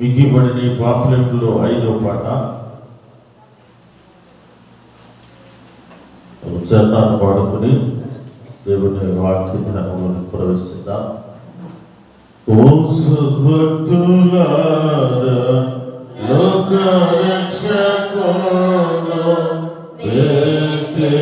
మీకు ఇవ్వబడిన పాపులెట్లో ఐదో పాట. చరణాన్ని పాడుకుని దేవుని వాక్య ధ్యానంలోకి ప్రవేశిద్దాం. ఓ సుభక్తులారా లోక రక్షకుడు వేటే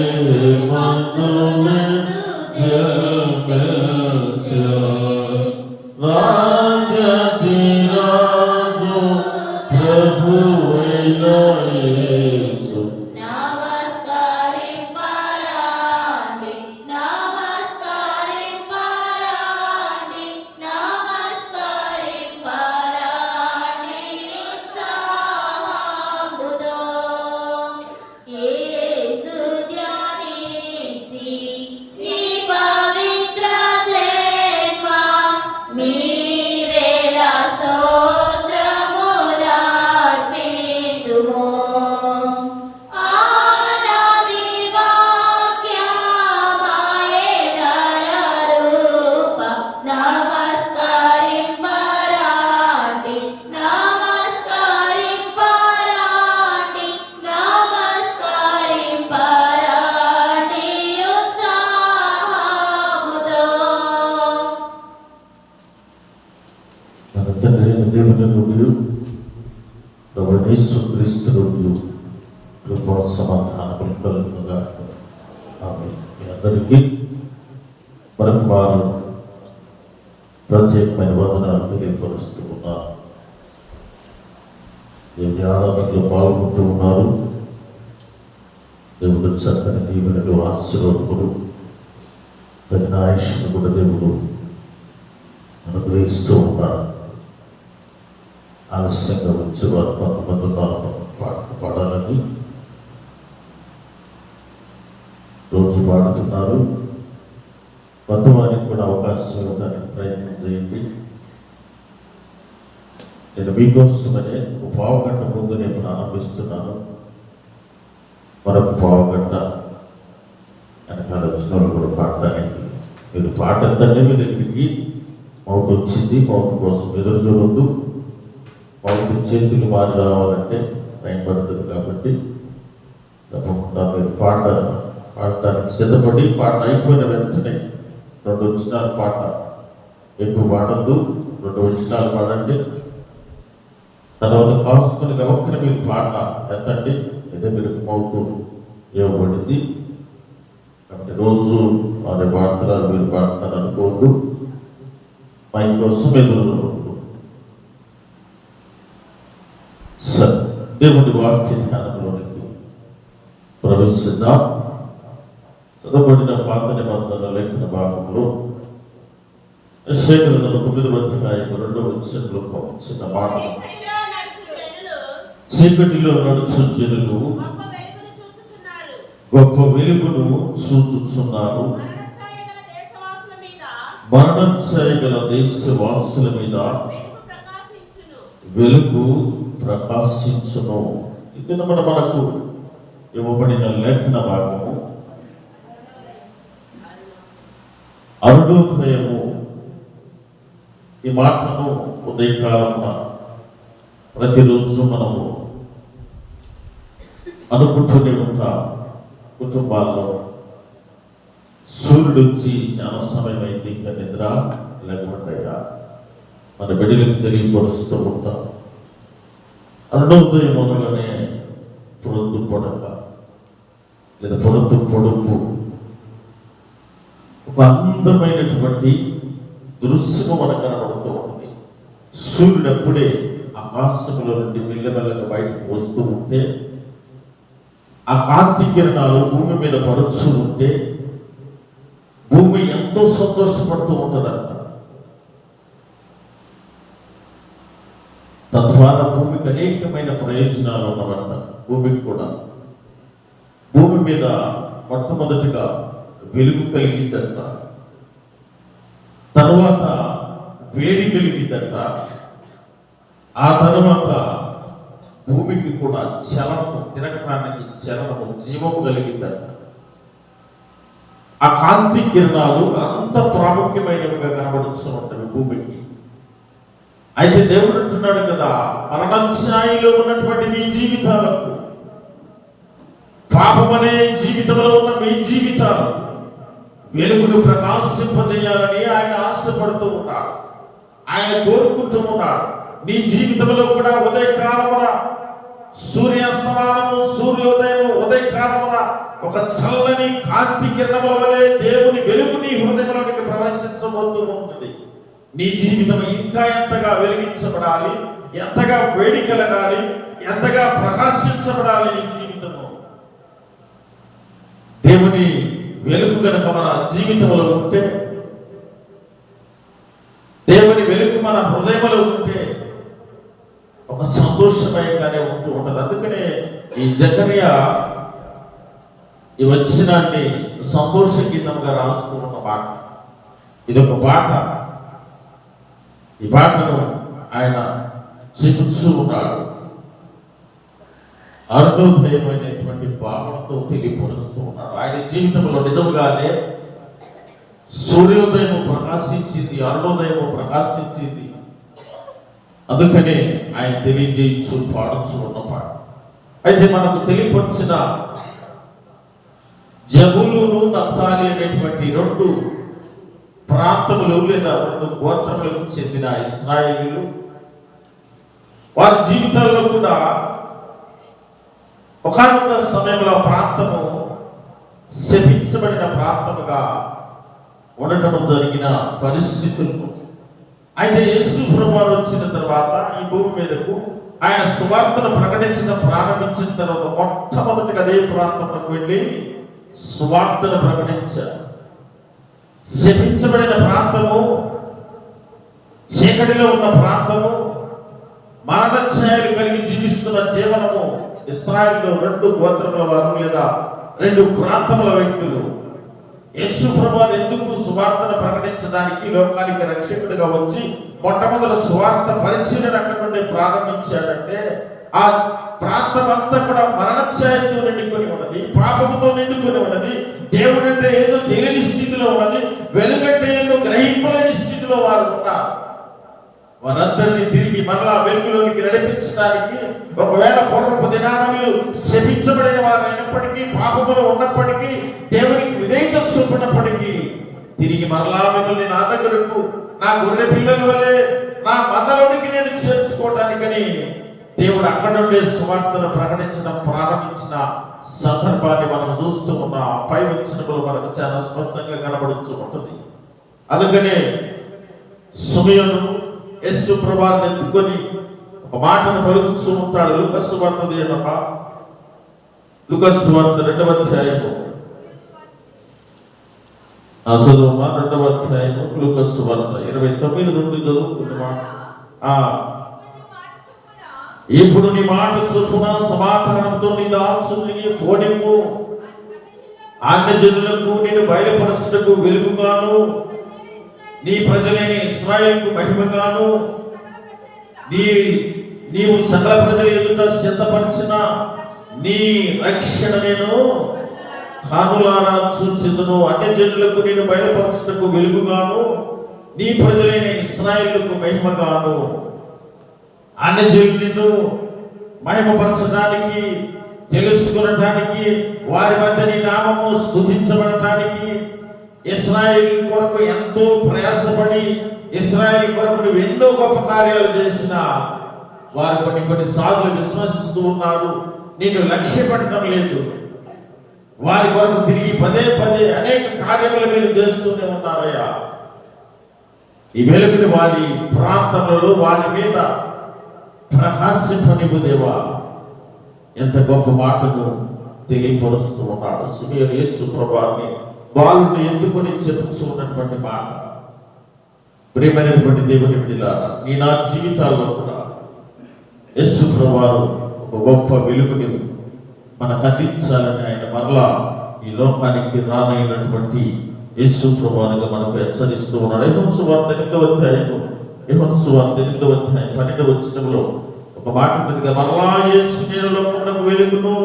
పాల్గొంటూ ఉన్నారు. దేవుడు చక్కని దీవెనలు ఆశీర్వదములు తగిన ఆయుష్ను కూడా దేవుడు అనుగ్రహిస్తూ ఉన్నారు. ఆలస్యంగా వచ్చి వారు కొంతమంది ఉన్నారు పాట పాడాలని రోజు పాడుతున్నారు కొంతవారికి కూడా అవకాశం ఇవ్వడానికి ప్రయత్నం చేయండి. నేను మీకోసమనే ఒక పావు గంట ముందు నేను ప్రారంభిస్తున్నాను. మరొక పావు గంట వెనకాల వచ్చిన వాళ్ళు కూడా పాడటానికి. మీరు పాట ఎంతంటే మీ దగ్గరికి మౌత్ వచ్చింది మౌత్ కోసం ఎదురు చూడద్దు. మౌత్ చేతులు మారి రావాలంటే టైం పడుతుంది కాబట్టి తప్పకుండా మీరు పాట పాడటానికి సిద్ధపడి పాట అయిపోయిన వెంటనే రెండు వచ్చినాలు పాట. ఎక్కువ పాడద్దు రెండు వచ్చినాలు పాడండి. తర్వాత కాసుకుని గవక్కని మీరు పాట ఎంతండి అయితే మీరు మౌత్ ఇవ్వబడింది. కాబట్టి రోజు వారి పాడుతున్నారు మీరు పాడతారు అనుకోవద్దు. మా కోసం ఎదురు దేవుడి వాక్య ధ్యానంలోనికి ప్రవేశిద్దాం. చదవబడిన పాత నిబంధన లేఖన భాగంలో శేఖరణ తొమ్మిది అధ్యాయం రెండవ వచనంలో ఒక చిన్న మాట చీకటిలో నడుచు గొప్ప వెలుగును చూచుచున్నారు. సూచుచున్నారు మీద మరణం చేయగల దేశవాసుల మీద వెలుగు ప్రకాశించును. వెలుగు ప్రకాశించును ఇది మన మనకు ఇవ్వబడిన లేఖన భాగము అరుణోదయము ఈ మాటను ఉదయకాలమున ప్రతిరోజు మనము అనుకుంటూనే ఉంటాం కుటుంబాల్లో సూర్యుడు వచ్చి చాలా సమయం అయింది ఇంకా నిద్ర లేకుండా మన బిడ్డలకు తెలియపరుస్తూ ఉంటాం. అరుణోదయం అనగానే పొరద్దు పొడక లేదా పొరద్దు పొడుపు ఒక అందమైనటువంటి దృశ్యము మనకు కనబడుతూ ఉంటుంది. సూర్యుడు అప్పుడే ఆకాశంలో నుండి మెల్లమెల్లగా బయటకు వస్తూ ఉంటే ఆ కాంతి కిరణాలు భూమి మీద పడుచు ఉంటే భూమి ఎంతో సంతోషపడుతూ ఉంటుందంట. తద్వారా భూమికి అనేకమైన ప్రయోజనాలు ఉన్నవంట భూమికి కూడా. భూమి మీద మొట్టమొదటిగా వెలుగు కలిగిందంట. తర్వాత వేడి కలిగిందంట. ఆ తర్వాత భూమికి కూడా చలనము తిరగటానికి చలనము జీవము కలిగిందంట ఆ కాంతి కిరణాలు అంత ప్రాముఖ్యమైనవిగా కనబడుతున్నట్టు భూమికి. అయితే దేవుడు అంటున్నాడు కదా మరణఛాయిలో ఉన్నటువంటి మీ జీవితాలకు పాపమనే జీవితంలో ఉన్న మీ జీవితాలు వెలుగును ప్రకాశింపజేయాలని ఆయన ఆశపడుతూ ఉన్నాడు. ఆయన కోరుకుంటూ ఉన్నాడు. నీ జీవితంలో కూడా ఉదయకాలమున సూర్యాస్తమానము సూర్యోదయం ఉదయకాలమున ఒక చల్లని కాంతి కిరణముల వలె దేవుని వెలుగు నీ హృదయంలోనికి ప్రవేశించబోతూ ఉంటుంది నీ జీవితం ఇంకా ఎంతగా వెలిగించబడాలి ఎంతగా వేడి కలగాలి ఎంతగా ప్రకాశించబడాలి నీ జీవితము. దేవుని వెలుగు కనుక మన జీవితంలో ఉంటే దేవుని వెలుగు మన హృదయంలో సంతోషమయంగానే ఉంటూ ఉంటది. అందుకనే ఈ జకర్య ఈ వచ్చినాన్ని సంతోష గీతంగా రాస్తూ ఉన్న పాట. ఇది ఒక పాట. ఈ పాటను ఆయన చెబుతూ ఉన్నాడు అరుణోదయమైనటువంటి భావనతో తెలియపరుస్తూ ఉన్నాడు ఆయన జీవితంలో నిజముగానే సూర్యోదయం ప్రకాశించింది అరుణోదయం ప్రకాశించింది. అందుకనే ఆయన తెలియజేయించు పాడచ్చు ఉన్న పాట. అయితే మనకు తెలియపరిచిన జబులును నప్తాలి అనేటువంటి రెండు ప్రాంతములు లేదా రెండు గోత్రములకు చెందిన ఇస్రాయేలీలు వారి జీవితాల్లో కూడా ఒకనొక సమయంలో ప్రాంతము శపించబడిన ప్రాంతముగా ఉండటం జరిగిన పరిస్థితులు. అయితే యేసు ప్రభువారు వచ్చిన తర్వాత ఈ భూమి మీదకు ఆయన సువార్తను ప్రకటించడం ప్రారంభించిన తర్వాత మొట్టమొదటిగా అదే ప్రాంతంలోకి వెళ్ళి సువార్తను ప్రకటించారు. శపించబడిన ప్రాంతము చీకటిలో ఉన్న ప్రాంతము మరణఛాయలు కలిగి జీవిస్తున్న జీవనము ఇస్రాయల్లో రెండు గోత్రముల వారు లేదా రెండు ప్రాంతముల వ్యక్తులు యేసు ప్రభువారు ఎందుకు సువార్తను ప్రకటించడానికి లోకానికి రక్షకుడిగా వచ్చి మొట్టమొదటి సువార్త పరిచయం అక్కడి ప్రారంభించాడంటే ఆ ప్రాంతం అంతా కూడా మరణఛాయతో నిండుకొని ఉన్నది పాపంతో నిండుకొని ఉన్నది దేవుడంటే ఏదో తెలియని స్థితిలో ఉన్నది వెలుగంటే ఏదో గ్రహింపలేని స్థితిలో వారు ఉన్నారు. వారందరినీ తిరిగి మరలా వెలుగులోనికి నడిపించడానికి ఒకవేళ పూర్వపు దినాన మీరు శపించబడిన వారు అయినప్పటికీ పాపములో ఉన్నప్పటికీ దేవునికి విధేయత చూపినప్పటికీ తిరిగి మరలా మిమ్మల్ని నా దగ్గరకు నా గొర్రె పిల్లల వలె నా మందలోనికి నేను చేర్చుకోవటానికని దేవుడు అక్కడ నుండే సువార్తను ప్రకటించడం ప్రారంభించిన సందర్భాన్ని మనం చూస్తూ ఉన్న. పై వచ్చినప్పుడు మనకు చాలా స్పష్టంగా కనబడుతూ ఉంటుంది. అందుకనే సుమయను యస్సు ప్రభాన్ని ఎత్తుకొని ఒక మాటను పలుకుతూ ఉంటాడు. లుకస్సు వార్తది అనక లుకస్సు వార్త రెండవ అధ్యాయము. ఆ చదువుమా రెండవ అధ్యాయము లుకస్సు వార్త ఇరవై తొమ్మిది నుండి చదువుకుంటున్నా ఆ. ఇప్పుడు నీ మాట చొప్పున సమాధానంతో నీ దాసుని పోనిము అన్ని జనులకు నేను బయలుపరచుటకు వెలుగుగాను. నీ ప్రజలైన ఇస్రాయేల్కు మహిమగాను నీ నీవు సకల ప్రజల ఎదుట సిద్ధపరిచిన నీ రక్షణ నేను కానులారా సూచితను అన్ని జనులకు నేను బయలుపరచుటకు వెలుగుగాను నీ ప్రజలైన ఇస్రాయిల్కు మహిమగాను. అన్ని జనులు నిన్ను మహిమపరచడానికి తెలుసుకునటానికి వారి మధ్య నీ నామము స్థుతించబడటానికి ఇస్రాయేల్ కొరకు ఎంతో ప్రయాసపడి ఇస్రాయేల్ కొరకు ఎన్నో గొప్ప కార్యాలు చేసిన వారు కొన్ని కొన్ని సార్లు విశ్వసిస్తూ ఉన్నారు. నేను లక్ష్య పెట్టడం లేదు. వారి కొరకు తిరిగి పదే పదే అనేక కార్యములు మీరు చేస్తూనే ఉన్నారయ్యా. ఈ వెలుగుని వారి ప్రాంతంలో వారి మీద ప్రకాశింపనివ్వు దేవా. ఎంత గొప్ప మాటను తెలియపరుస్తూ ఉన్నాడు. సుమీర్ యేసు ప్రభాన్ని వాళ్ళని ఎందుకుని చెప్పుతూ ఉన్నటువంటి మాట? ప్రేమైనటువంటి దేవుని బిడ్డలా నీ నా జీవితాల్లో కూడా యేసు ప్రభావం ఒక గొప్ప వెలుగుని మనకు అందించాలని ఆయన మరలా ఈ లోకానికి రానైనటువంటి యేసు ప్రభావంగా మనకు హెచ్చరిస్తూ ఉన్నాడు. యెహోషు వార్త ఎనిమిదవ అధ్యాయము యెహోషు వార్త ఎనిమిదవ అధ్యాయం పన్నెండవ వచ్చినంలో ఒక మాట ఉంటుంది కదా మరలా యేసు నేను లోకంలో వెలుగును.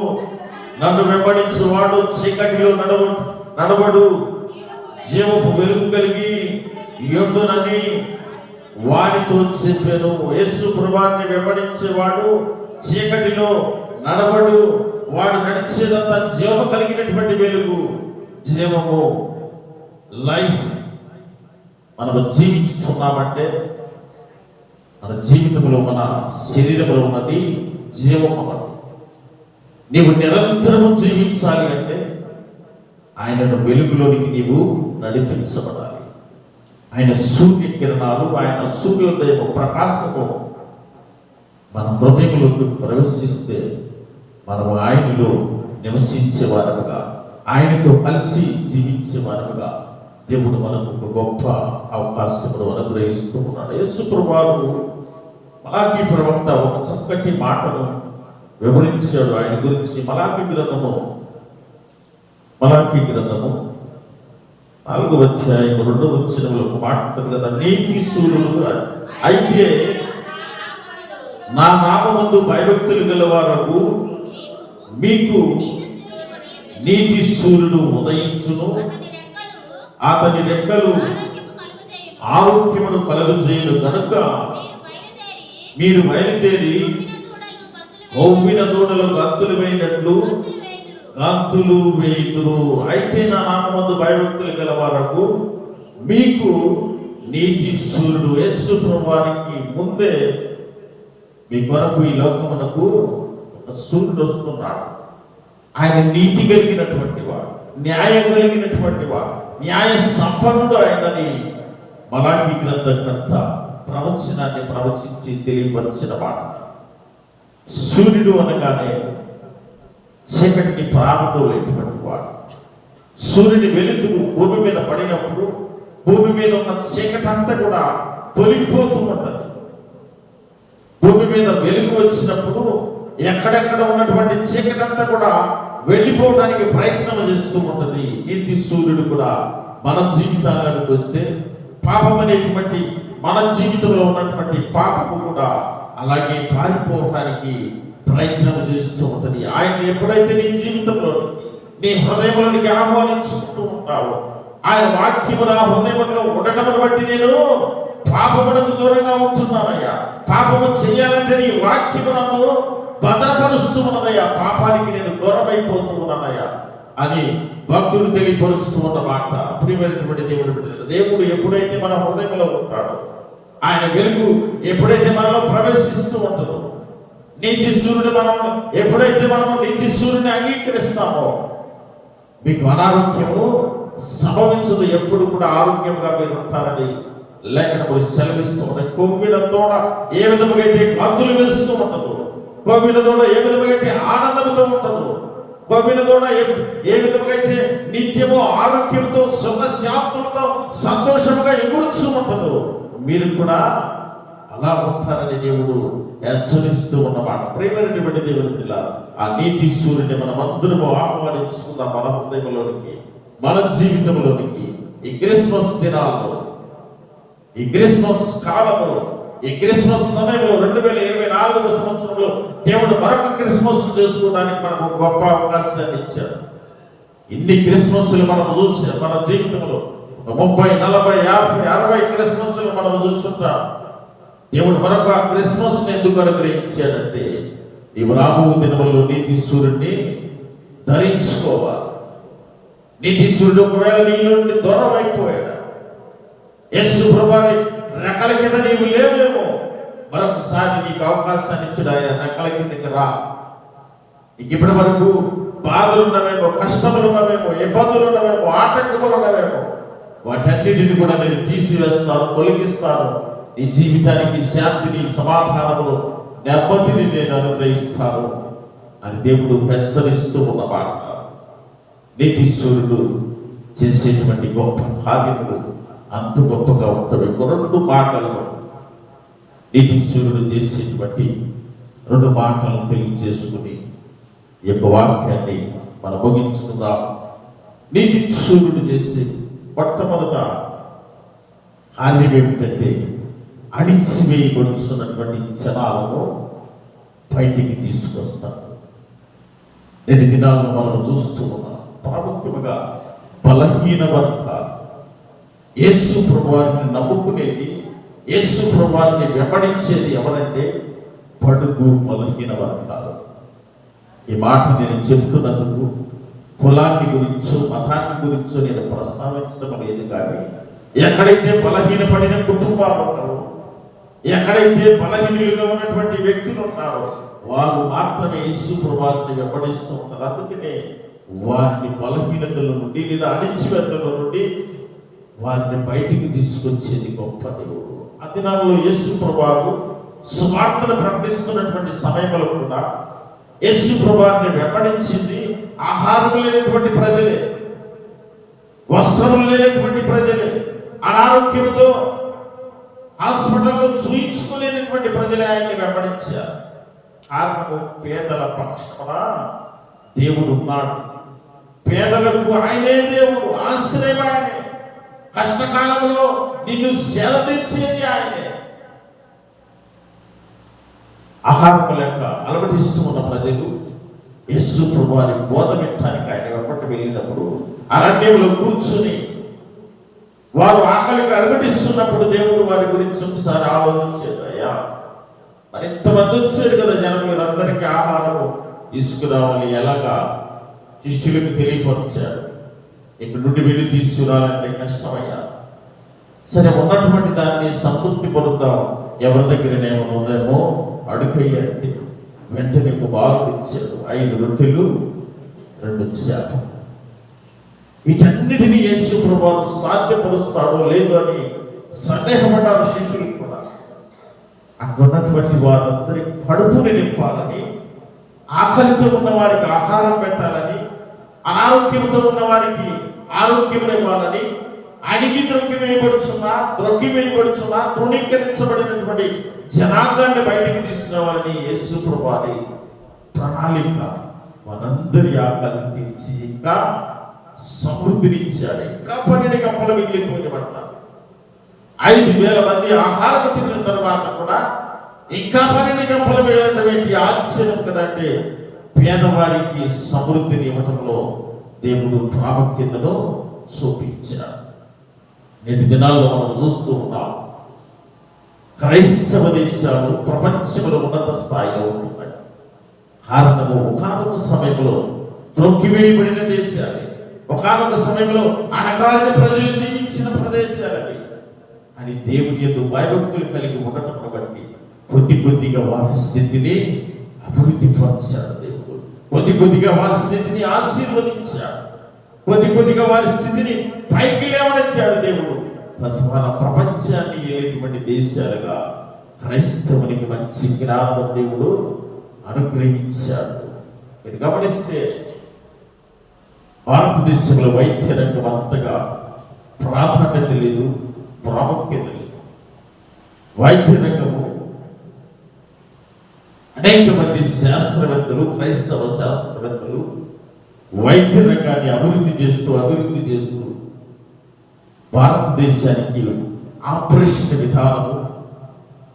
నన్ను వెంబడించువాడు చీకటిలో నడవ నడవడు. జీవపు వెలుగు కలిగి యొద్దునని వాడితో చెప్పాను. యేసు ప్రభాన్ని వెంబడించేవాడు చీకటిలో నడవడు. వాడు నడిచేదంతా జీవం కలిగినటువంటి వెలుగు. జీవము లైఫ్. మనము జీవిస్తున్నామంటే మన జీవితంలో మన శరీరంలో ఉన్నది జీవం అన్నది. నీవు నిరంతరము జీవించాలి అంటే ఆయనను వెలుగులోనికి నీవు నడిపించబడాలి. ఆయన సూర్య కిరణాలు ఆయన సూర్యోదయం ప్రకాశము. మన హృదయంలోకి ప్రవేశిస్తే మనం ఆయనలో నివసించేవారముగా ఆయనతో కలిసి జీవించేవారముగా దేవుడు మనకు ఒక గొప్ప అవకాశమును అనుగ్రహిస్తూ ఉన్నాడు. యేసు ప్రభావం మలాకి ప్రవక్త ఒక చక్కటి మాటను వివరించాడు. ఆయన గురించి మలాఖీ గ్రంథము మలాకి గ్రంథము నాలుగవ అధ్యాయం రెండు వచ్చినలో ఒక మాట ఉంటుంది కదా నీతి సూర్యుడు అయితే నా నామందు భయభక్తులు గలవారకు మీకు నీతి సూర్యుడు ఉదయించును. అతని రెక్కలు ఆరోగ్యమును కలుగు చేయను కనుక మీరు బయలుదేరి కొవ్విన దూడలు గత్తులు వేయినట్లు గంతులు వేయుదురు. అయితే నా నామందు భయభక్తులు గలవారకు మీకు నీతి సూర్యుడు యస్సు ప్రభానికి ముందే మీ కొరకు ఈ లోకమునకు ఒక సూర్యుడు వస్తున్నాడు. ఆయన నీతి కలిగినటువంటి వాడు న్యాయం కలిగినటువంటి వాడు న్యాయ సంపన్నుడు ఆయనని మలాంటి గ్రంథకర్త ప్రవచనాన్ని ప్రవచించి తెలియపరిచిన వాడు. సూర్యుడు అనగానే చీకటికి లేనటువంటి వాడు. సూర్యుని వెలుతురు భూమి మీద పడినప్పుడు భూమి మీద ఉన్న చీకటి అంతా కూడా తొలిగిపోతూ ఉంటుంది. భూమి మీద వెలుగు వచ్చినప్పుడు ఎక్కడెక్కడ ఉన్నటువంటి చీకటి అంతా కూడా వెళ్ళిపోవడానికి ప్రయత్నం చేస్తూ ఉంటుంది. నీతి సూర్యుడు కూడా మన జీవితాలకు వస్తే పాపం అనేటువంటి మన జీవితంలో ఉన్నటువంటి పాపము కూడా అలాగే పారిపోవడానికి ప్రయత్నం చేస్తూ ఉంటది. ఆయన ఎప్పుడైతే నీ జీవితంలో నీ హృదయంలోనికి ఆహ్వానించుకుంటూ ఉంటావో ఆయన వాక్యము నా హృదయంలో ఉండటమును బట్టి నేను పాపమునకు దూరంగా ఉంటున్నానయ్యా. పాపము చేయాలంటే నీ వాక్యము నన్ను భద్రపరుస్తూ ఉన్నదయ్యా. పాపానికి నేను దూరమైపోతూ ఉన్నానయ్యా అని భక్తులు తెలియపరుస్తూ ఉన్నమాట ప్రియమైనటువంటి దేవుడు దేవుడు ఎప్పుడైతే మన హృదయంలో ఉంటాడో ఆయన వెలుగు ఎప్పుడైతే మనలో ప్రవేశిస్తూ ఉంటుందో నీతి సూర్యుడు మనం ఎప్పుడైతే మనము నీతి సూర్యుని అంగీకరిస్తామో మీకు అనారోగ్యము సంభవించదు ఎప్పుడు కూడా ఆరోగ్యంగా మీరు ఉంటారని లేఖనములు సెలవిస్తూ ఉంటాయి కొవ్విన తోడ ఏ విధముగా అయితే గంతులు వెలుస్తూ ఉండదు కొవ్విన తోడ ఏ విధముగా అయితే ఆనందంతో ఉండదు కొవ్విన తోడ ఏ- విధముగా అయితే నిత్యము ఆరోగ్యంతో సుఖశాంతులతో సంతోషముగా ఎగురుచూ ఉంటదు మీరు కూడా అలా ఉంటారని దేవుడు హెచ్చరిస్తూ ఉన్నమాట ప్రేమైనటువంటి దేవుని పిల్ల ఆ నీతి సూర్యుని మనం అందరము ఆహ్వానించుకుందాం మన హృదయంలోనికి మన జీవితంలోనికి ఈ క్రిస్మస్ దినాల్లో ఈ క్రిస్మస్ కాలంలో ఈ క్రిస్మస్ సమయంలో రెండు వేల ఇరవై నాలుగవ సంవత్సరంలో దేవుడు మరొక క్రిస్మస్ చేసుకోవడానికి మనకు గొప్ప అవకాశాన్ని ఇచ్చారు ఇన్ని క్రిస్మస్లు మనం చూసి మన జీవితంలో ముప్పై నలభై యాభై అరవై క్రిస్మస్లు మనం చూస్తుంటాం. దేవుడు మరొక క్రిస్మస్ ఎందుకు అనుగ్రహించాడంటే నీవు రాబో దినములలో నీతి సూర్యుడిని ధరించుకోవాలి. నీతి సూర్యుడు ఒకవేళ నీ నుండి దూరం అయిపోయాడు యేసు ప్రభావి రెక్కల కింద నీవు లేవేమో మరొకసారి నీకు అవకాశాన్ని ఇచ్చాడు ఆయన రెక్కల కిందకి రా. నీకు ఇప్పటి వరకు బాధలు ఉన్నవేమో కష్టములు ఉన్నవేమో ఇబ్బందులు ఉన్నవేమో ఆటంకములు ఉన్నవేమో వాటన్నిటిని కూడా నేను తీసివేస్తాను తొలగిస్తాను. నీ జీవితానికి శాంతిని సమాధానమును నెమ్మదిని నేను అనుగ్రహిస్తాను అని దేవుడు హెచ్చరిస్తూ ఉన్న మాట నీతి సూర్యుడు చేసేటువంటి గొప్ప కార్యములు అంత గొప్పగా ఉంటవి రెండు మాటలను నీతి సూర్యుడు చేసేటువంటి రెండు మాటలను తెలియజేసుకుని ఈ యొక్క వాక్యాన్ని మనం ముగించుకుందాం. నీతి సూర్యుడు చేసే మొట్టమొదట కార్యం ఏమిటంటే అణిచివేయబడుతున్నటువంటి జనాలను బయటికి తీసుకొస్తాడు నేటి దినాల్లో మనం చూస్తూ ఉన్నాం ప్రాముఖ్యముగా బలహీన వర్గ యేసు ప్రభువారిని నమ్ముకునేది యేసు ప్రభాన్ని వెంబడించేది ఎవరంటే పడుగు బలహీన వర్గాలు. ఈ మాట నేను చెప్తున్నందుకు కులాన్ని గురించో మతాన్ని గురించో నేను ప్రస్తావించడం లేదు కానీ ఎక్కడైతే బలహీనపడిన కుటుంబాలు ఉన్నారో ఎక్కడైతే బలహీనులుగా ఉన్నటువంటి వ్యక్తులు ఉన్నారో వారు మాత్రమే యేసు ప్రభావాన్ని వెంబడిస్తూ ఉంటారు. అందుకనే వారిని బలహీనతల నుండి లేదా అణిచివేతల నుండి వారిని బయటికి తీసుకొచ్చేది గొప్ప దేవుడు. ఆ దినాల్లో యేసు ప్రభావం సువార్తను ప్రకటిస్తున్నటువంటి సమయంలో కూడా యేసు ప్రభావాన్ని వెంబడించింది ఆహారం లేనటువంటి ప్రజలే వస్త్రం లేనటువంటి ప్రజలే అనారోగ్యంతో హాస్పిటల్లో చూయించుకోలేనటువంటి ప్రజలే ఆయన్ని వెంబడించారు. కారణము పేదల పక్షమున దేవుడు ఉన్నాడు. పేదలకు ఆయనే దేవుడు ఆశ్రయం ఆయనే. కష్టకాలంలో నిన్ను సేద తెచ్చేది ఆయనే. ఆహారం లేక అలవటిస్తూ ఉన్న ప్రజలు యస్సు ప్రభు అని బోధ ఆయన వెంబడి వెళ్ళినప్పుడు అరణ్యంలో కూర్చుని వారు ఆకలికి అలవటిస్తున్నప్పుడు దేవుడు వారి గురించి ఒకసారి ఆలోచించాడు అయ్యా మరి ఇంతమంది వచ్చారు కదా జనం వీరందరికీ ఆహారం తీసుకురావాలి. ఎలాగా? శిష్యులకు తెలియపరిచాడు ఇక్కడ నుండి వెళ్ళి తీసుకురావాలంటే కష్టమయ్యా. సరే ఉన్నటువంటి దాన్ని సంతృప్తి పొందుతాం ఎవరి దగ్గరనేమో ఉందేమో అడుగయ్యంటే వెంటనే ఒక బాగు ఇచ్చాడు ఐదు రొట్టెలు రెండు శాతం వీటన్నిటిని యేసు ప్రభావం సాధ్యపరుస్తాడో లేదు అని సందేహపడ్డారు శిష్యులు కూడా. అక్కడ ఉన్నటువంటి వారందరి కడుపుని నింపాలని ఆకలితో ఉన్న వారికి ఆహారం పెట్టాలని అనారోగ్యంతో ఉన్న వారికి ఆరోగ్యం ఇవ్వాలని అడిగి ద్రొక్కివేయబడుచున్నా ద్రొక్కివేయబడుచున్నా తృణీకరించబడినటువంటి జనాంగాన్ని బయటికి తీసుకురావాలని యేసు ప్రభావి ప్రణాళిక. మనందరి ఆకలి తీర్చి ఇంకా సమృద్ధిని ఇచ్చాడు ఇంకా పన్నెండు కప్పలు మిగిలిపోయినబడ్డారు ఐదు వేల మంది ఆహారం తిన్న తర్వాత కూడా ఇంకా పన్నెండు గంపలు మిగిలినటువంటి ఆశ్చర్యం కదంటే పేదవారికి సమృద్ధిని ఇవ్వటంలో దేవుడు ప్రాముఖ్యతను చూపించారు నేటి దినాల్లో మనం చూస్తూ ఉన్నాం క్రైస్తవ దేశాలు ప్రపంచంలో ఉన్నత స్థాయిలో ఉంటున్నాయి. కారణము ఒకనొక సమయంలో త్రొక్కివేయబడిన దేశాలు. ఒకనొక సమయంలో అనగారిని ప్రజలు జీవించిన ప్రదేశాలవి అని దేవుని ఎందు భయభక్తులు కలిగి ఉండటం కాబట్టి కొద్ది కొద్దిగా వారి స్థితిని అభివృద్ధి పరచాడు దేవుడు. కొద్ది కొద్దిగా వారి స్థితిని ఆశీర్వదించాడు కొద్ది కొద్దిగా వారి స్థితిని పైకి లేవనెత్తాడు దేవుడు. తద్వారా ప్రపంచాన్ని ఏలేటువంటి దేశాలుగా క్రైస్తవునికి మంచి జ్ఞానం దేవుడు అనుగ్రహించాడు. మీరు గమనిస్తే భారతదేశంలో వైద్య రంగం అంతగా ప్రాధాన్యత లేదు ప్రాముఖ్యత లేదు. వైద్య రంగము అనేక మంది శాస్త్రవేత్తలు క్రైస్తవ శాస్త్రవేత్తలు వైద్య రంగాన్ని అభివృద్ధి చేస్తూ అభివృద్ధి చేస్తూ భారతదేశానికి ఆపరేషన్ విధానము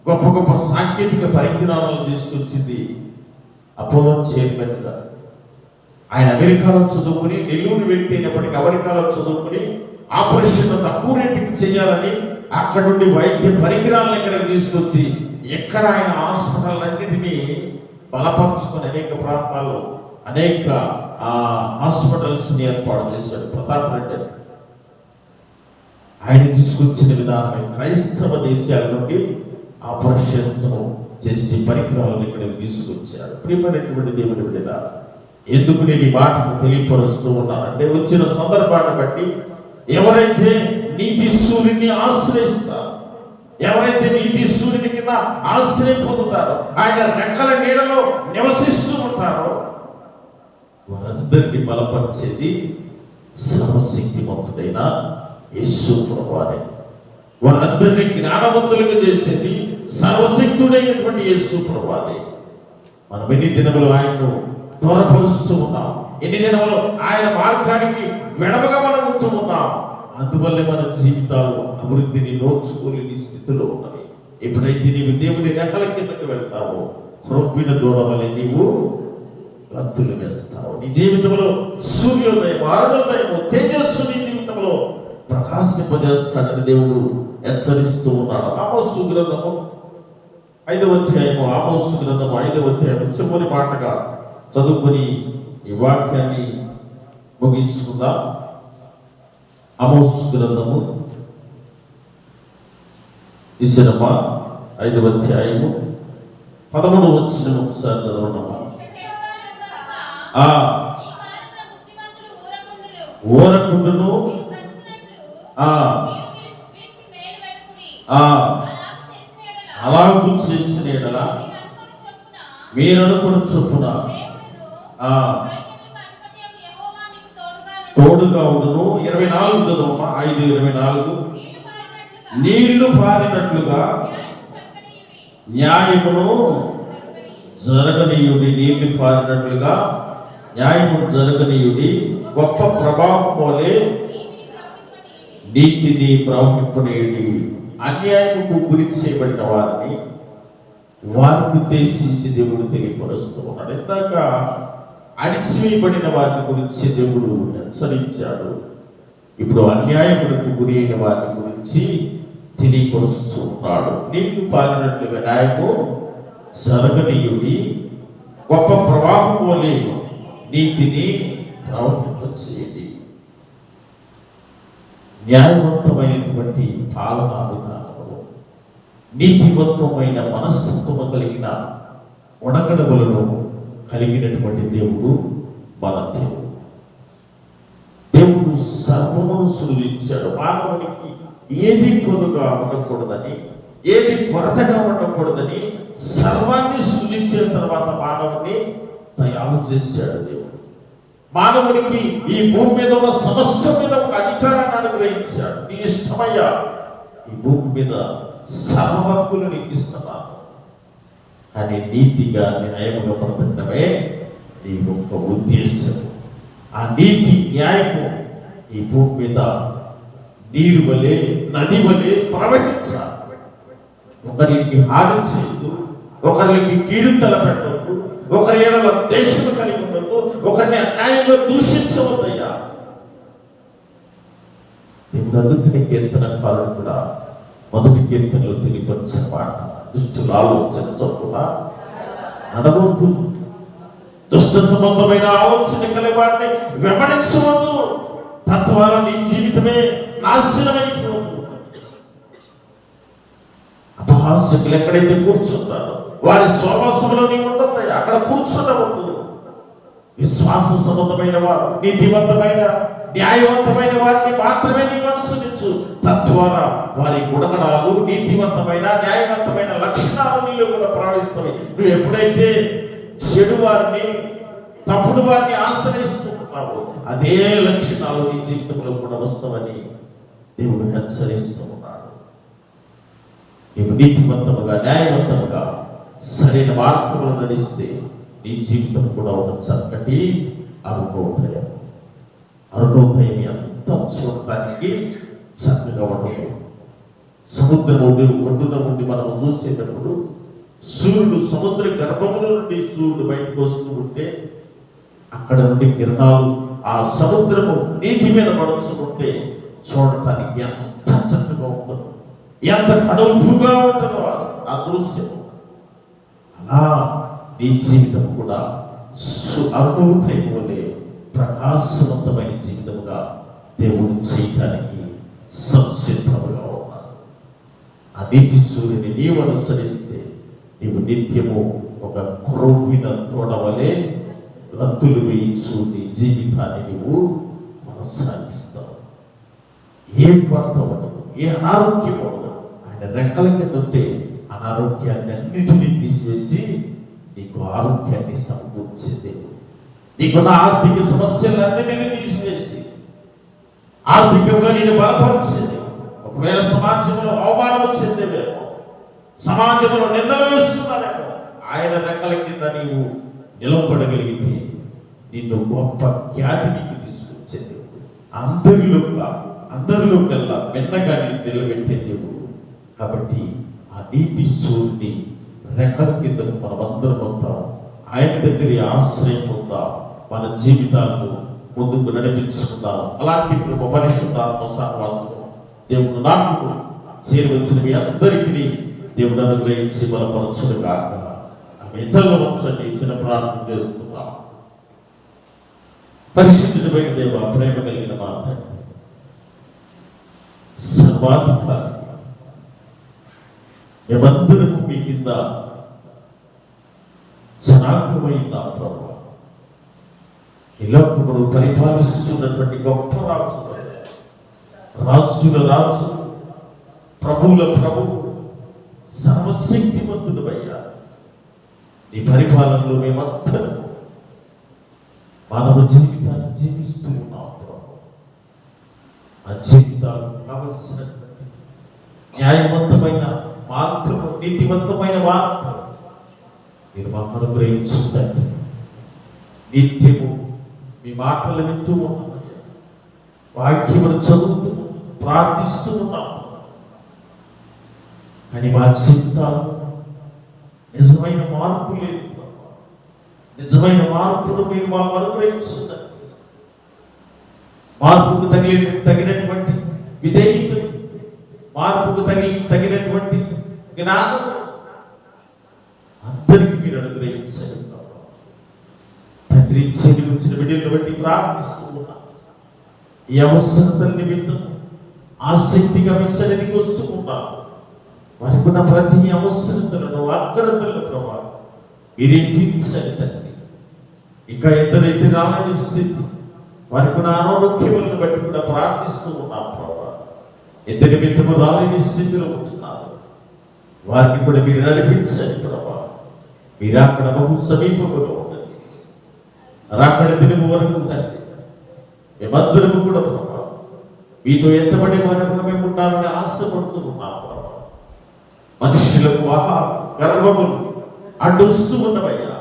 గొప్ప గొప్ప సాంకేతిక పరిజ్ఞానాలను తీసుకొచ్చింది అపోలో చైర్మన్గా ఆయన అమెరికాలో చదువుకుని నెల్లూరు వ్యక్తి అయినప్పటికీ అమెరికాలో చదువుకుని ఆపరేషన్ తక్కువ రేటుకి చేయాలని అక్కడ నుండి వైద్య పరికరాలను ఇక్కడ తీసుకొచ్చి ఎక్కడ ఆయన హాస్పిటల్ అన్నిటినీ బలపరుచుకుని అనేక ప్రాంతాల్లో అనేక హాస్పిటల్స్ని ఏర్పాటు చేశాడు. ప్రతాప్ రెడ్డి. ఆయన తీసుకొచ్చిన విధానమే క్రైస్తవ దేశాల నుండి ఆపరేషన్స్ చేసి పరికరాలను ఇక్కడ తీసుకొచ్చారు. ప్రియమైనటువంటి దేవుని బిడ్డ ఎందుకు నేను ఈ మాటను తెలియపరుస్తూ ఉన్నానంటే వచ్చిన సందర్భాన్ని బట్టి ఎవరైతే నీతి సూర్యుని ఆశ్రయిస్తారు ఎవరైతే నీతి సూర్యుని కింద ఆశ్రయం పొందుతారో ఆయన రెక్కల నీడలో నివసిస్తూ ఉంటారో వారందరినీ బలపరిచేది సర్వశక్తిమంతుడైన యేసు ప్రభువారే వారందరినీ జ్ఞానవంతులుగా చేసేది సర్వశక్తుడైనటువంటి యేసు ప్రభువారే మనం ఎన్ని దినములు ఆయన్ను దూరపరుస్తూ ఉన్నాం. ఎన్ని దినములు ఆయన మార్గానికి వెడమగా మనం ఉంటూ ఉన్నాం. అందువల్లే మన జీవితాలు అభివృద్ధిని నోచుకోలేని స్థితిలో ఉన్నవి. ఎప్పుడైతే నీవు దేవుని రెక్కల కిందకి వెళ్తావో క్రొప్పిన దూడ వలె నీవు గంతులు వేస్తావు. నీ జీవితంలో సూర్యోదయం అరుణోదయం తేజస్సు నీ జీవితంలో ప్రకాశింపజేస్తాడని దేవుడు హెచ్చరిస్తూ ఉన్నాడు. ఆమోసు గ్రంథము ఐదవ అధ్యాయము ఆమోసు గ్రంథము ఐదవ అధ్యాయము చివరి మాటగా చదువుకొని ఈ వాక్యాన్ని ముగించుకుందాం. అమోస్ గ్రంథము ఈ ఐదు ఐదవ అధ్యాయము పదమూడు వచ్చిన ఒకసారి చదవడమా ఆ. ఊరకుండును. ఆ. చేసిన ఎడలా. మీరు అనుకున్న చొప్పున. తోడుగా ఉండును. ఇరవై నాలుగు చదువు ఐదు ఇరవై నాలుగు. నీళ్ళు పారినట్లుగా న్యాయమును జరగనీయుడి నీళ్ళు పారినట్లుగా న్యాయము జరగనీయుడి గొప్ప ప్రభావం పోలే నీతిని ప్రవహింపనేది అన్యాయముకు గురి చేయబడిన వారిని వారిని ఉద్దేశించి దేవుడు తెలియపరుస్తూ ఉన్నాడు. ఇందాక అణిచివేయబడిన వారిని గురించి దేవుడు హెచ్చరించాడు. ఇప్పుడు అన్యాయములకు గురి అయిన వారిని గురించి తెలియపరుస్తూ ఉన్నాడు. నీళ్ళు పాలినట్లు వినాయకు జరగనీయుడి గొప్ప ప్రవాహం వలె నీటిని ప్రవహింపచేయండి న్యాయవంతమైనటువంటి పాలనా విధానంలో నీతివంతమైన మనస్తత్వము కలిగిన ఉణగడవలను కలిగినటువంటి దేవుడు మన దేవుడు దేవుడు సర్వమును సృజించాడు మానవునికి ఏది కొనుగా ఉండకూడదని ఏది కొరతగా ఉండకూడదని సర్వాన్ని సృజించిన తర్వాత మానవుని తయారు చేశాడు దేవుడు. మానవునికి ఈ భూమి మీద ఉన్న సమస్త మీద ఒక అధికారాన్ని అనుగ్రహించాడు. నీ ఇష్టమయ్యా ఈ భూమి మీద సర్వ హక్కులు నీకు ఇస్తున్నాను. కానీ నీతిగా న్యాయముగా బ్రతకడమే నీ యొక్క ఉద్దేశం ఆ నీతి న్యాయము ఈ భూమి మీద నీరు వలె నది వలె ప్రవహించాలి ఒకరికి హాని చేయదు ఒకరికి కీడు తలపెట్టద్దు ఒకరి ఏడల దేశం కలిగి ఉండదు ఒకరిని అన్యాయంగా దూషించవద్దయ్యా దేవుడు అందుకని కీర్తనకారుడు కూడా మొదటి కీర్తనలో తెలియపరిచిన మాట దుష్టుల ఆలోచన చొప్పున నడవద్దు దుష్ట సంబంధమైన ఆలోచన కలిగి వారిని వెంబడించవద్దు. తద్వారా నీ జీవితమే నాశనమైపోతుంది అపహాస్యకులు ఎక్కడైతే కూర్చుంటారో వారి స్వభాసంలో నీ ఉండదు అక్కడ కూర్చుండవద్దు విశ్వాస సంబంధమైన వారు నీతివంతమైన న్యాయవంతమైన వారిని మాత్రమే నీవు అనుసరించు తద్వారా వారి గుణగణాలు నీతివంతమైన న్యాయవంతమైన లక్షణాలు నీలో కూడా ప్రవహిస్తాయి. నువ్వు ఎప్పుడైతే చెడు వారిని తప్పుడు వారిని ఆశ్రయిస్తున్నావు అదే లక్షణాలు నీ జీవితంలో కూడా వస్తావని దేవుడు హెచ్చరిస్తూ ఉన్నాడు. నీవు నీతివంతముగా న్యాయవంతముగా సరైన మార్గంలో నడిస్తే నీ జీవితం కూడా ఒక చక్కటి అరుణోదయం అరుణోదయం ఎంత చూడటానికి చక్కగా ఉండదు సముద్రం ఒడ్డు ఒడ్డున ఉండి మనం చూసేటప్పుడు సూర్యుడు సముద్ర గర్భముల నుండి సూర్యుడు బయటకు వస్తూ ఉంటే అక్కడ నుండి కిరణాలు ఆ సముద్రము నీటి మీద పడుతుంటే చూడటానికి ఎంత చక్కగా ఉంటుందో. ఎంత కనువుగా ఉంటుందో ఆ- ఆ దృశ్యం. అలా నీ జీవితం కూడా సు- వలె ప్రకాశవంతమైన జీవితముగా దేవుడు చేయడానికి సంసిద్ధముగా ఉన్నాను ఆ నీతి సూర్యుని నీవు అనుసరిస్తే నీవు నిత్యము ఒక క్రోపిన తోడవలే గంతులు వేయించు నీ జీవితాన్ని నీవు కొనసాగిస్తావు. ఏ కొరత ఉండదు ఏ అనారోగ్యం ఉండదు. ఆయన రెక్కల కింద ఉంటే అనారోగ్యాన్ని అన్నిటినీ తీసివేసి నీకు ఆరోగ్యాన్ని సమకూర్చే దేవుడు నీకున్న ఆర్థిక సమస్యలన్నిటినీ తీసివేసి ఆర్థికంగా నేను బలపరిచింది. ఒకవేళ సమాజంలో అవమానం చెందేవేమో సమాజంలో నిందలు వేస్తున్నానేమో ఆయన రెక్కల కింద నీవు నిలబడగలిగితే నిన్ను గొప్ప ఖ్యాతికి తీసుకొచ్చే దేవుడు అందరిలో అందరిలో కల్లా మెన్నగా నిలబెట్టే దేవుడు కాబట్టి ఆ నీతి సూర్యుని రెక్కల కింద మనమందరం ఉంటాం ఆయన దగ్గర ఆశ్రయం పొందాం మన జీవితాలను ముందుకు నడిపించుకుందాం? అలాంటి కృప పరిశుద్ధాత్మ సహవాసం దేవుడు నాకు చేరి వచ్చిన మీ అందరికీ దేవుడు అనుగ్రహించి బలపరచుడు కాక ఇతరుల వంశండి ఇచ్చిన ప్రార్థన చేస్తున్నాం. పరిశుద్ధుడిపై దేవ ప్రేమ కలిగిన మా సర్వాధికారి. మేమందరము మీ కింద జనాంగమైన ప్రభు. ఈ పరిపాలిస్తున్నటువంటి గొప్ప రాజు. రాజుల రాజు ప్రభువుల ప్రభు సర్వశక్తిమంతుడు అయ్యా నీ పరిపాలనలో మేమందరం మానవ జీవితాన్ని జీవిస్తూ ఉన్నాం ప్రభు. ఆ జీవితాలు కావలసినటువంటి న్యాయవంతమైన మార్గము నీతివంతమైన మార్గం మీరు మమ్మల్ని అనుగ్రహించుందండి నిత్యము మీ మాటలు వింటూ ఉన్నామయ్యా వాక్యమును చదువుతూ ప్రార్థిస్తూ ఉన్నాం. కానీ మా జీవితాలు నిజమైన మార్పు లేదు. నిజమైన మార్పును మీరు మాకు అనుగ్రహించుందండి మార్పుకు తగిలి తగినటువంటి విధేయతలు మార్పుకు తగిలి తగిన జ్ఞానం. అందరికీ మీరు అనుగ్రహించండి తండ్రి చెవి వచ్చిన బిడ్డలను బట్టి ప్రార్థిస్తూ ఉన్నాం. ఈ అవసరతల నిమిత్తం ఆసక్తిగా మీ వస్తూ ఉన్నాం వారికి ఉన్న ప్రతి అవసరతలను అక్కరతలను ప్రభావం మీరే తీర్చండి తండ్రి. ఇంకా ఎందరైతే రాలని స్థితి వారికి ఉన్న అనారోగ్యములను బట్టి కూడా ప్రార్థిస్తూ ఉన్నాం ప్రభావ ఎంత మిత్రము రాలేని స్థితిలో ఉంటున్నారు వారికి కూడా మీరు నడిపించండి ప్రభా. మీరు అక్కడ బహు సమీపంలో ఉండండి. రాకడ దినము వరకు ఉండండి. మేమందరము కూడా ప్రభా. మీతో ఎంతబడి వరకు మేము ఉండాలని ఆశపడుతూ ఉన్నాం ప్రభా. మనుషులకు ఆహా గర్వములు అడ్డుస్తూ ఉన్నవయ్యా.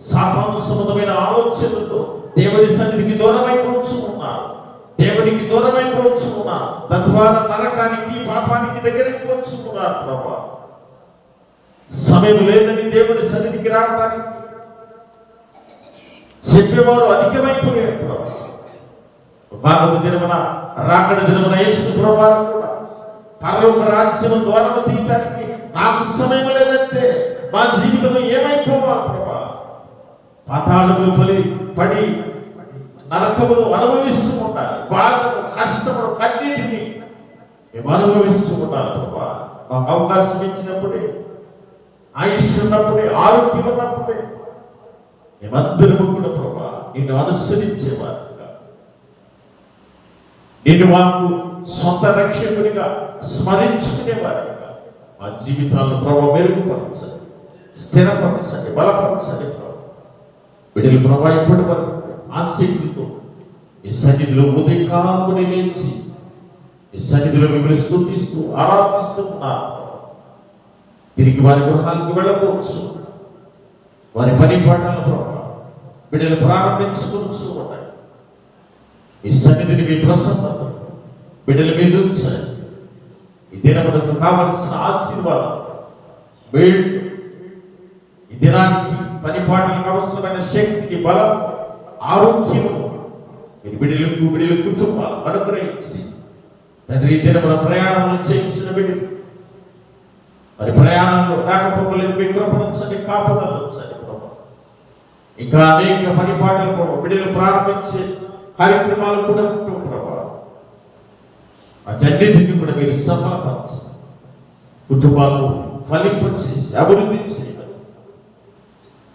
సాపానుసమతమైన ఆలోచనలతో దేవుని సన్నిధికి దూరమైపోవచ్చు ఉన్నారు దేవునికి దూరమైపోవచ్చు ఉన్నారు తద్వారా నరకానికి పాపానికి దగ్గరికి పోవచ్చు ఉన్నారు ప్రభా. సమయం లేదని దేవుడి సన్నిధికి రావడానికి చెప్పేవారు అధికమైపోయారు ప్రభా. దినమున రాకడ దినమున యేసు ప్రభావం కూడా పరలోక రాజ్యం ద్వారము తీయటానికి నాకు సమయం లేదంటే మా జీవితంలో ఏమైపోవాలి ప్రభా? పాతాళములు పలి పడి నరకములు అనుభవిస్తూ ఉండాలి. బాధను కష్టములు కన్నిటిని మేము అనుభవిస్తూ ఉండాలి ప్రభా. మాకు అవకాశం ఇచ్చినప్పుడే ఆయుష్ ఉన్నప్పుడే ఆరోగ్యం ఉన్నప్పుడే మేమందరము కూడా ప్రభా నిన్ను అనుసరించేవారుగా. నిన్ను మాకు సొంత రక్షకుడిగా స్మరించుకునేవారుగా. మా జీవితాలను ప్రభావ మెరుగుపరచండి స్థిరపరచండి బలపరచండి ప్రభావ బిడ్డలు ప్రభావ ఇప్పటి వరకు ఆసక్తితో ఈ సన్నిధిలో ఉదయకాలముని లేచి ఈ సన్నిధిలో మిమ్మల్ని స్థుతిస్తూ ఆరాధిస్తూ ఉన్నారు. తిరిగి వారి గృహాలకు వెళ్ళవచ్చు వారి పని పాటల ప్రభావ బిడ్డలు ప్రారంభించుకోవచ్చు ఉన్నాయి ఈ సన్నిధిని మీ ప్రసన్నత బిడ్డల మీద ఉంచండి. ఈ దినమునకు కావలసిన ఆశీర్వాదం వేళ్ళు ఈ దినానికి పని పాటలకు అవసరమైన శక్తికి బలం ఆరోగ్యము మీరు బిడ్డలకు బిడ్డల కుటుంబాలు అనుగ్రహించి. తండ్రి ఈ దినమున ప్రయాణములు చేయించిన బిడ్డలు మరి ప్రయాణంలో రాకపోలేదు మీ కృపణించండి కాపాడాలి ప్రభా. ఇంకా అనేక పని పాటలు బిడ్డలు ప్రారంభించే కార్యక్రమాలు కూడా ఉంటాం ప్రభా. కూడా మీరు సఫలపరచండి కుటుంబాలు ఫలింపచేసి అభివృద్ధి చేయాలి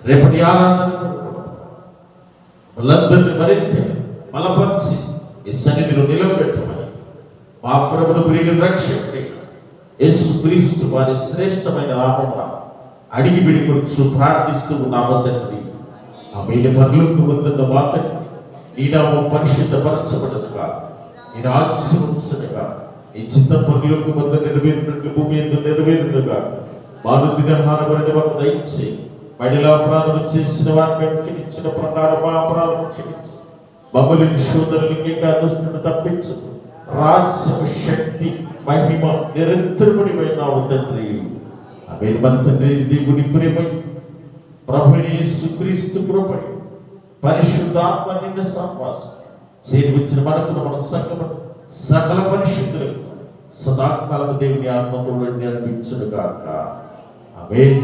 రేపటి ఆరాధన వాళ్ళందరినీ మరింత బలపరిచి ఈ సన్నిధిలో నిలవబెట్టమని మా ప్రభుడు ప్రియుడు రక్షకుడి యేసుక్రీస్తు వారి శ్రేష్టమైన నామమున అడిగి విడికొచ్చు ప్రార్థిస్తూ ఉన్నాము తండ్రి. ఆమె పనులకు వద్దన్న మాటకి నీ నామం పరిశుద్ధపరచబడదుగా నీ రాజ్యం ఈ చిత్త పనులకు వద్ద నెరవేరినట్లు భూమి ఎందు నెరవేరుగా మాను దినహారమైన మాకు దయచేయి. మడిలో అపరాధం చేసిన వారిని క్షమించిన ప్రకారం మా అపరాధం క్షమించు. మమ్మల్ని శోధనలకి దుష్టుడు తప్పించదు రాజ్యం శక్తి మహిమ నిరంతరముడి వైనావు తండ్రి ఆమె మన తండ్రి దేవుని ప్రేమై ప్రభుని యేసుక్రీస్తు కృపై పరిశుద్ధాత్మ నిండు సహవాసం చేరి వచ్చిన మనకు మన సంగమ సకల పరిశుద్ధులకు సదాకాలం దేవుని ఆత్మతో నడిపించును గాక ఆమె ఆమేన్